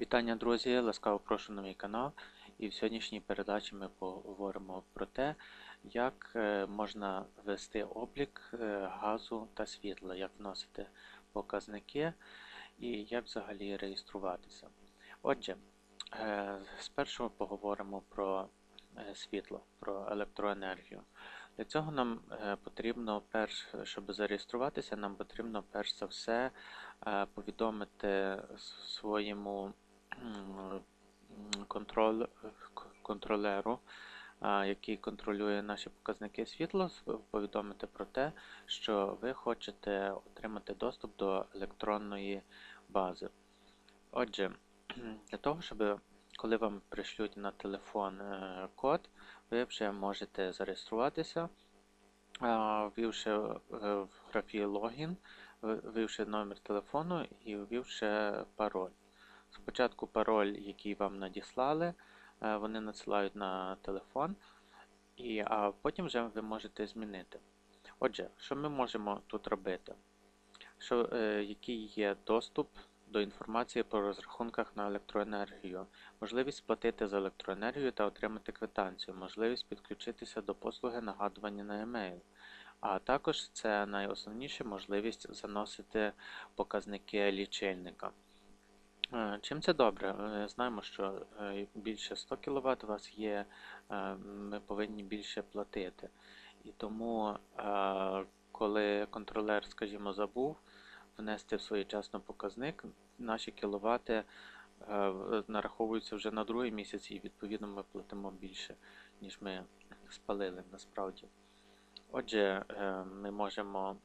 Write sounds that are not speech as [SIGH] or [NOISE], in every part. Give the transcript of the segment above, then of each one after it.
Вітання, друзі! Ласкаво прошу на мій канал. І в сьогоднішній передачі ми поговоримо про те, як е, можна вести облік е, газу та світла, як вносити показники і як взагалі реєструватися. Отже, е, спершу поговоримо про світло, про електроенергію. Для цього нам потрібно, перш, щоб зареєструватися, нам потрібно перш за все повідомити своєму контроль, контролеру, який контролює наші показники світла, повідомити про те, що ви хочете отримати доступ до електронної бази. Отже, для того, щоб коли вам пришлють на телефон е, код, ви вже можете зареєструватися, ввівши е, в графі логін, ввівши номер телефону і ввівши пароль. Спочатку пароль, який вам надіслали, е, вони надсилають на телефон, і, а потім вже ви можете змінити. Отже, що ми можемо тут робити? Що, е, який є доступ до інформації по розрахунках на електроенергію, можливість сплатити за електроенергію та отримати квитанцію, можливість підключитися до послуги нагадування на емейл. А також це найосновніше можливість заносити показники лічильника. Чим це добре? Е, Знаємо, що е, більше 100 кВт у вас є, е, ми повинні більше платити. І тому, коли контролер, скажімо, забув внести в своєчасно показник, наші кіловати нараховуються вже на другий місяць, і відповідно ми платимо більше, ніж ми спалили насправді. Отже, ми можемо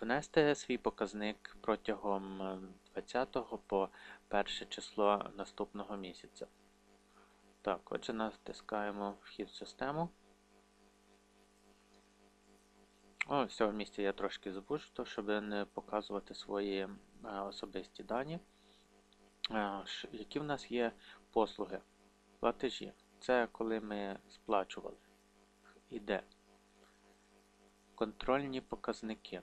внести свій показник протягом е, 20 по перше число наступного місяця. Так, отже, натискаємо вхід в систему. О, з цього місця я трошки то, щоб не показувати свої е, особисті дані. Е, Які в нас є послуги? Платежі. Це коли ми сплачували. Іде. Контрольні показники.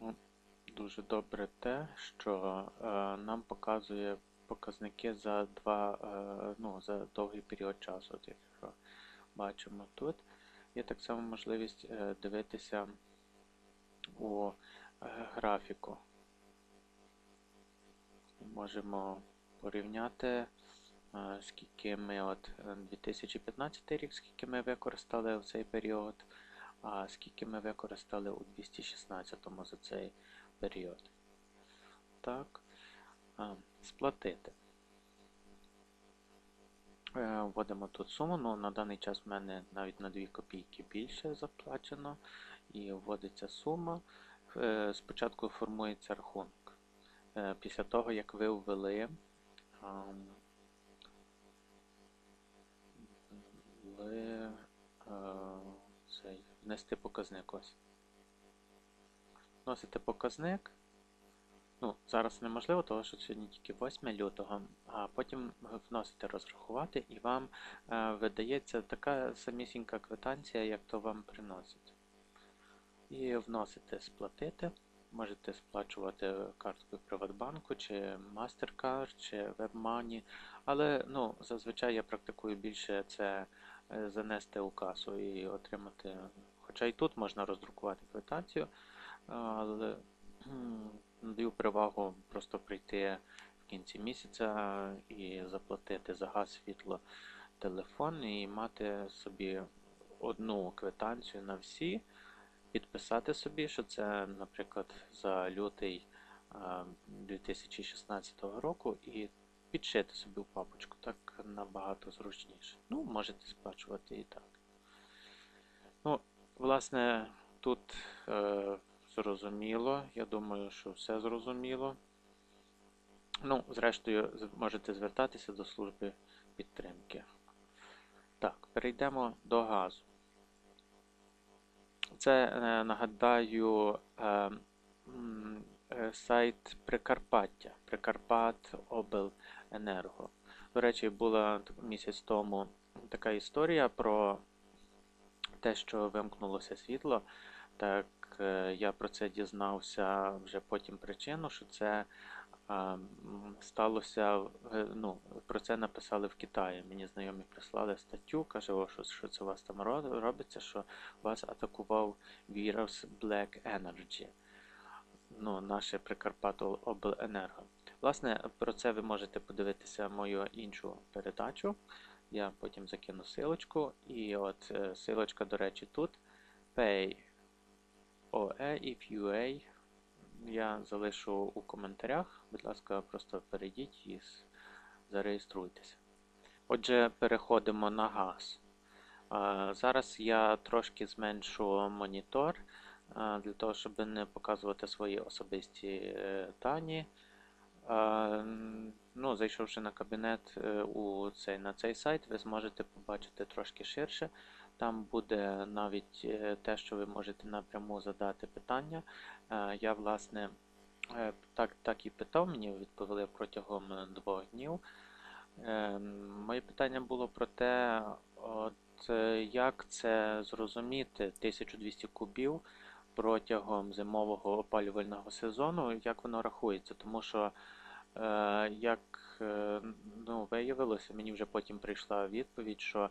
Ну, Дуже добре те, що е, нам показує показники за два, е, ну, за довгий період часу. От якщо бачимо тут, є так само можливість е, дивитися у е, графіку. Можемо порівняти, е, скільки ми от е, 2015 рік, скільки ми використали в цей період, а скільки ми використали у 216 за цей період. Так, а, сплатити. Е, Вводимо тут суму, ну на даний час в мене навіть на 2 копійки більше заплачено. І вводиться сума. Е, Спочатку формується рахунок. Е, Після того, як ви ввели е, внести показник ось. Вносите показник. Ну, зараз неможливо, тому що сьогодні тільки 8 лютого, а потім вносите розрахувати і вам е, видається така самісінька квитанція, як то вам приносять. І вносите сплатити. Можете сплачувати карткою Приватбанку, чи MasterCard, чи WebMoney. Але ну, зазвичай я практикую більше це е, занести у касу і отримати. Хоча і тут можна роздрукувати квитанцію, але кхм, перевагу просто прийти в кінці місяця і заплатити за газ, світло, телефон і мати собі одну квитанцію на всі підписати собі, що це, наприклад, за лютий 2016 року, і підшити собі в папочку. Так набагато зручніше. Ну, можете сплачувати і так. Ну, власне, тут е, зрозуміло. Я думаю, що все зрозуміло. Ну, зрештою, можете звертатися до служби підтримки. Так, перейдемо до газу. Це, е, нагадаю, е, е, сайт Прикарпаття, Прикарпат Обленерго. До речі, була місяць тому така історія про те, що вимкнулося світло. Так я про це дізнався вже потім причину, що це е, сталося, е, ну, про це написали в Китаї. Мені знайомі прислали статтю, каже, що, що це у вас там робиться, що вас атакував вірус Black Energy. Ну, наше Прикарпато Обленерго. Власне, про це ви можете подивитися мою іншу передачу. Я потім закину силочку. І от е, силочка, до речі, тут. Pay OE if UA. Я залишу у коментарях. Будь ласка, просто перейдіть і зареєструйтеся. Отже, переходимо на газ. Зараз я трошки зменшу монітор для того, щоб не показувати свої особисті е, дані. Ну, зайшовши на кабінет е, у цей, на цей сайт, ви зможете побачити трошки ширше. Там буде навіть е, те, що ви можете напряму задати питання. Е, Я, власне, е, так, так і питав, мені відповіли протягом двох днів. Моє питання було про те, от, як це зрозуміти 1200 кубів протягом зимового опалювального сезону, як воно рахується, тому що Як ну, виявилося, мені вже потім прийшла відповідь, що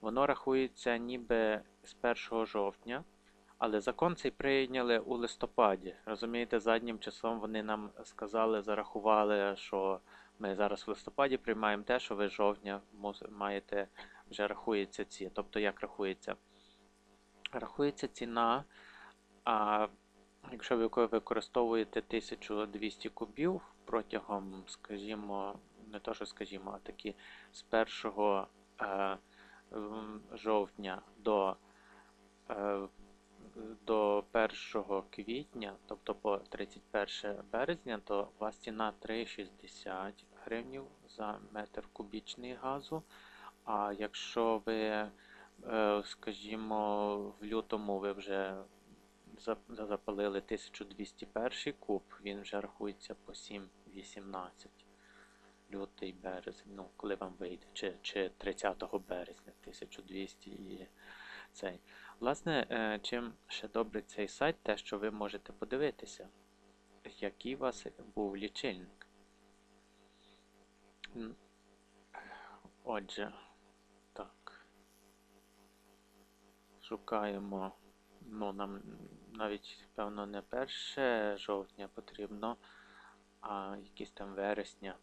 воно рахується ніби з 1 жовтня, але закон цей прийняли у листопаді. Розумієте, заднім числом вони нам сказали, зарахували, що ми зараз в листопаді приймаємо те, що ви жовтня маєте, вже рахується ці. Тобто, як рахується? Рахується ціна, а Якщо ви використовуєте 1200 кубів протягом, скажімо, не то, що скажімо, а такі з 1 е, м, жовтня до, е, до 1 квітня, тобто по 31 березня, то у вас ціна 3,60 гривнів за метр кубічний газу. А якщо ви, е, скажімо, в лютому ви вже за- за- запалили 1201 куб, він вже рахується по 7,18. Лютий березень, ну, коли вам вийде, чи, чи 30 березня 1200 і цей. Власне, е, чим ще добрий цей сайт, те, що ви можете подивитися, який у вас був лічильник. Отже, так. Шукаємо. Ну, нам навіть, певно, не 1 жовтня потрібно, а якийсь там вересня.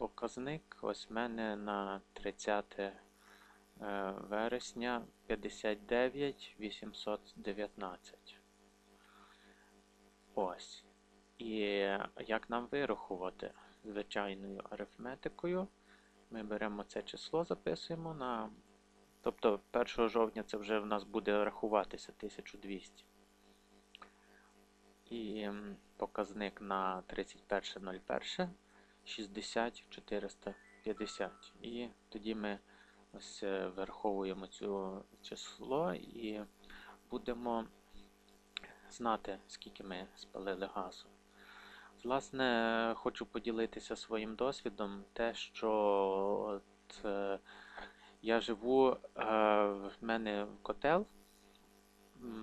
Показник ось в мене на 30 е, вересня 59 819. Ось. І як нам вирахувати звичайною арифметикою? Ми беремо це число, записуємо на. Тобто 1 жовтня це вже в нас буде рахуватися 1200. І показник на 31.01 60 450. І тоді ми ось е, вираховуємо цю число і будемо знати, скільки ми спалили газу. Власне, хочу поділитися своїм досвідом, те, що от, е, я живу, е, в мене котел,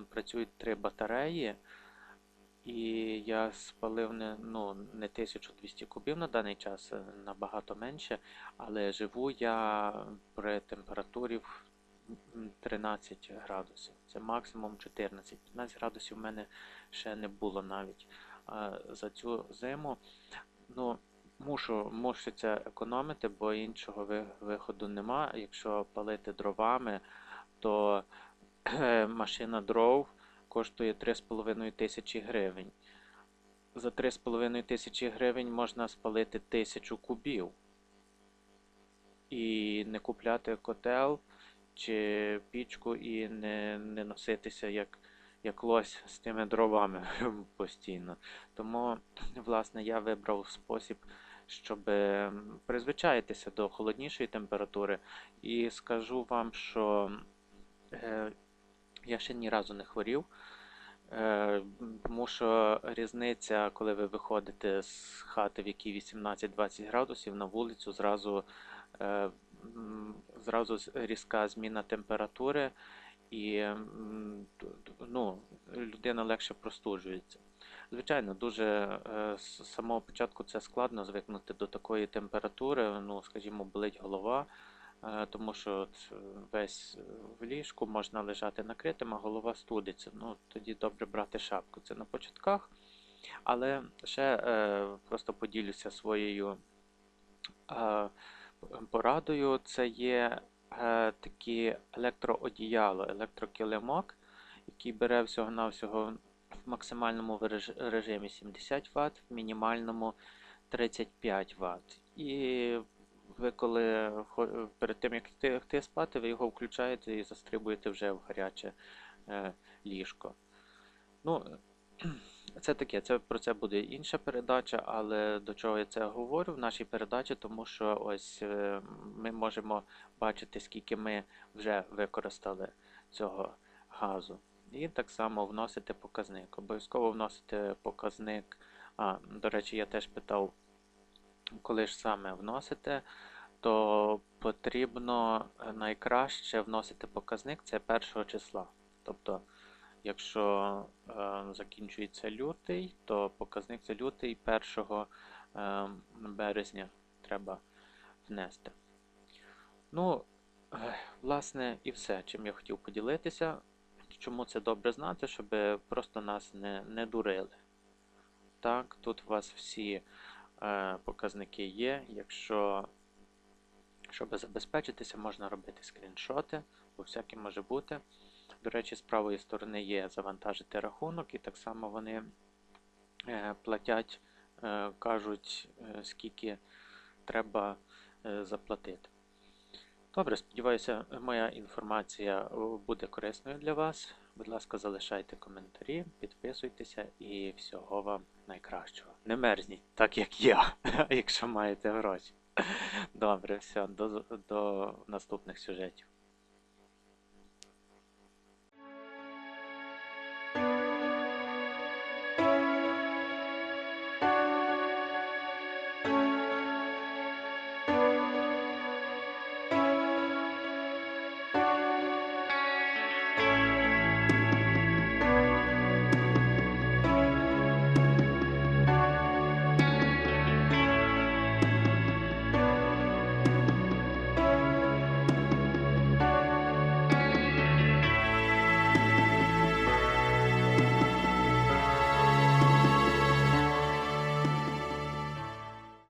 працюють три батареї, і я спалив не, ну, не 1200 кубів на даний час, е, набагато менше, але живу я при температурі в 13 градусів. Це максимум 14. 15 градусів в мене ще не було навіть е, за цю зиму. Ну, мушу, муситься економити, бо іншого ви- виходу нема. Якщо палити дровами, то машина дров коштує 3,5 тисячі гривень. За 3,5 тисячі гривень можна спалити тисячу кубів. І не купляти котел чи пічку і не, не носитися як, як лось з тими дровами [LAUGHS] постійно. Тому, власне, я вибрав спосіб, щоб ем, призвичаїтися до холоднішої температури. І скажу вам, що е, я ще ні разу не хворів. Е, Тому що різниця, коли ви виходите з хати, в якій 18-20 градусів, на вулицю зразу, е, зразу різка зміна температури, і ну, людина легше простуджується. Звичайно, дуже е, з самого початку це складно звикнути до такої температури. Ну, скажімо, болить голова, тому що е, весь е, в ліжку можна лежати накритим, а голова студиться. Ну, тоді добре брати шапку. Це на початках. Але ще е, просто поділюся своєю е, порадою. Це є е, такі електроодіяло, електрокилимок, який бере всього-навсього в максимальному режимі 70 Вт, в мінімальному 35 Вт. І ви коли перед тим як йти, йти спати, ви його включаєте і застрибуєте вже в гаряче е, ліжко. Ну, [CLEARS THROAT] це таке, це про це буде інша передача, але до чого я це говорю в нашій передачі, тому що ось е, ми можемо бачити, скільки ми вже використали цього газу. І так само вносити показник. Обов'язково вносити показник. А, до речі, я теж питав, коли ж саме вносите, то потрібно е, найкраще вносити показник це першого числа. Тобто, якщо е, закінчується лютий, то показник це лютий 1 е, березня треба внести. Ну, е, власне, і все, чим я хотів поділитися. Чому це добре знати, щоб просто нас не, не дурили. Так, тут у вас всі показники є. Якщо, щоб забезпечитися, можна робити скріншоти, бо всяке може бути. До речі, з правої сторони є завантажити рахунок, і так само вони е, платять, е, кажуть, е, скільки треба е, заплатити. Добре, сподіваюся, моя інформація е, буде корисною для вас. Будь ласка, залишайте коментарі, підписуйтеся і всього вам найкращого. Не мерзніть, так як я, [LAUGHS] якщо маєте гроші. Добре, все, до, до наступних сюжетів.